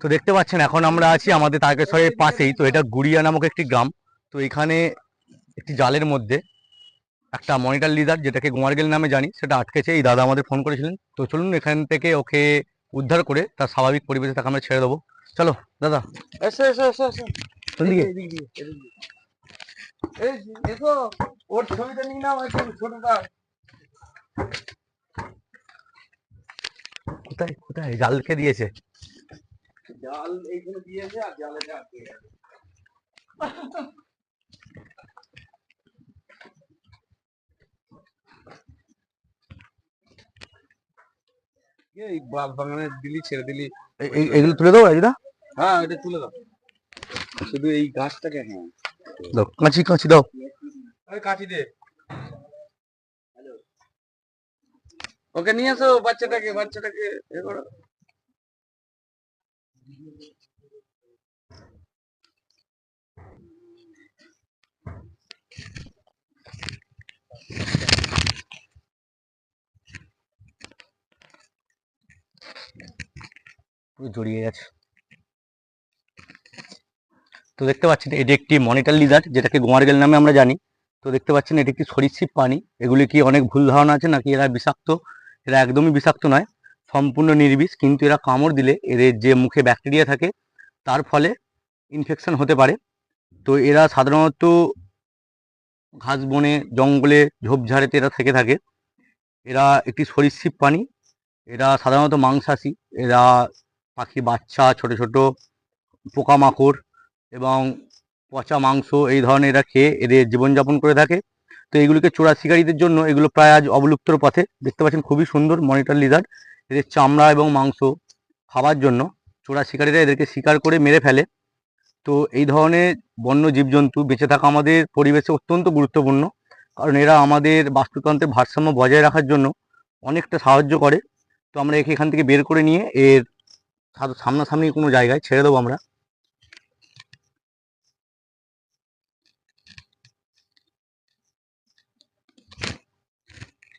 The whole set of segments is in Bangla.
তো দেখতে পাচ্ছেন এখন আমরা আছি আমাদের তারকেশ্বরের পাশেই তো এটা গুড়িয়া নামক একটি গ্রাম। তো এখানে একটি জালের মধ্যে একটা মনিটর লিডার যেটাকে গোয়ারগেল নামে জানি সেটা আটকেছে। এই দাদা আমাদের ফোন করেছিলেন। তো চলুন এখান থেকে ওকে উদ্ধার করে তার স্বাভাবিক পরিবেশে তাকে আমরা ছেড়ে দেবো। চলো দাদা। এসো এসো এসো এসো। কোন দিকে। এদিক দিয়ে, এদিক দিয়ে। এই এসো ওর ছবিটা নিয়ে নাও ছোটটা। কোথায় কোথায়? জালকে দিয়েছে। জাল এইখানে দিয়েছে আর জালে আটকে গেছে এই বাগ বাগানে দিলি ছেড়ে দিলি। এ- এ- এগুলো তুলে দেবো রাজুদা। হ্যাঁ এটা তুলে দাও। শুধু এই গাছটাকে হ্যাঁ। দাও কাঁচি কাঁচি দাও। আরে কাটি দে। ওকে নিয়ে এসো বাচ্চাটাকে বাচ্চাটাকে এ করো। জড়িয়ে গেছে। তো দেখতে পাচ্ছেন, এটি একটি মনিটার লিজার্ড, যেটাকে গোয়ারগেল নামে আমরা জানি। তো দেখতে পাচ্ছেন, এটি একটি সরীসৃপ প্রাণী? এগুলি কি অনেক ভুল ধারণা আছে নাকি এরা বিষাক্ত? এরা একদমই বিষাক্ত নয়। সম্পূর্ণ নির্বিষ, কিন্তু এরা কামড় দিলে এদের যে মুখে ব্যাকটেরিয়া থাকে, তার ফলে ইনফেকশন হতে পারে। তো এরা সাধারণত ঘাস বনে, জঙ্গলে, ঝোপঝাড়েতে এরা থেকে থাকে। এরা একটি সরীসৃপ প্রাণী। এরা সাধারণত মাংসাশী। এরা পাখি বাচ্চা, ছোট ছোট, পোকামাকড় এবং পচা মাংস, এই ধরনের এরা খেয়ে এদের জীবনযাপন করে থাকে। তো এইগুলিকে চোরা শিকারীদের জন্য এগুলো প্রায় আজ অবলুপ্তর পথে। দেখতে পাচ্ছেন খুবই সুন্দর মনিটর লিজার্ড। এদের চামড়া এবং মাংস খাবার জন্য চোরা শিকারীরা এদেরকে শিকার করে মেরে ফেলে। তো এই ধরনের বন্য জীবজন্তু বেঁচে থাকা আমাদের পরিবেশে অত্যন্ত গুরুত্বপূর্ণ। কারণ এরা আমাদের বাস্তুতন্ত্রের ভারসাম্য বজায় রাখার জন্য অনেকটা সাহায্য করে। তো আমরা একে এখান থেকে বের করে নিয়ে এর সামনাসামনি কোনো জায়গায় ছেড়ে দেবো আমরা।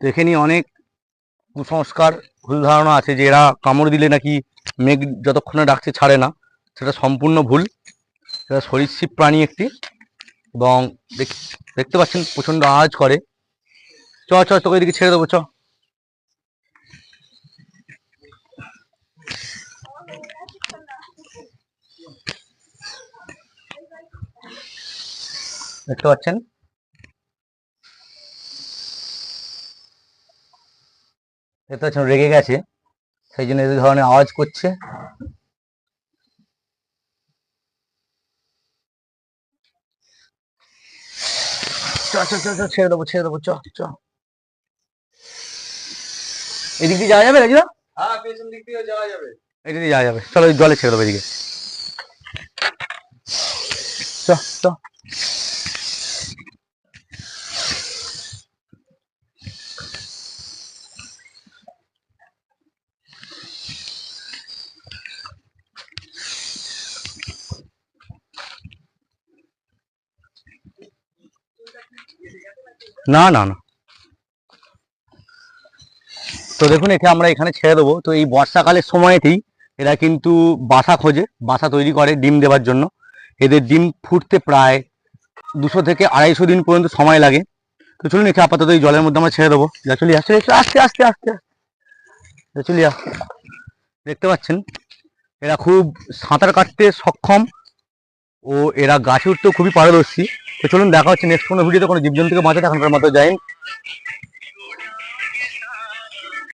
তো এখানে অনেক কুসংস্কার, ভুল ধারণা আছে যে এরা কামড় দিলে নাকি মেঘ যতক্ষণে ডাকছে ছাড়ে না। সেটা সম্পূর্ণ ভুল। এটা সরীসৃপ প্রাণী একটি এবং দেখ- দেখতে পাচ্ছেন প্রচণ্ড আওয়াজ করে। চ চ, তোকে এদিকে ছেড়ে দেবো, চ। দেখতে পাচ্ছেন? দেখতে পাচ্ছেন রেগে গেছে। সেই জন্য এই ধরনের আওয়াজ করছে। ছেড়ে দেবো ছেড়ে দেবো চ চ। এদিক দিয়ে যাওয়া যাবে রাজুদা হ্যাঁ পেছন দিক দিয়ে যাওয়া যাবে। এদিক দিয়ে যাওয়া যাবে। চলো জলে ছেড়ে দেবো এদিকে। চ চ। না না না। তো দেখুন, একে আমরা এখানে ছেড়ে দেবো। তো এই বর্ষাকালের সময়তেই এরা কিন্তু বাসা খোঁজে, বাসা তৈরি করে ডিম দেওয়ার জন্য। এদের ডিম ফুটতে প্রায় দুশো থেকে আড়াইশো দিন পর্যন্ত সময় লাগে। তো চলুন, একে আপাতত এই জলের মধ্যে আমরা ছেড়ে দেবো। যা, চলি, আসছে আস্তে আস্তে আস্তে আস্তে চলিয়া দেখতে পাচ্ছেন, এরা খুব সাঁতার কাটতে সক্ষম। ও এরা গাছে উঠতেও খুবই পারদর্শী। তো চলুন দেখা হচ্ছে নেক্সট কোনো ভিডিওতে কোনো জীবজন্তুকে বাঁচাতে এখনকার মতো। যাই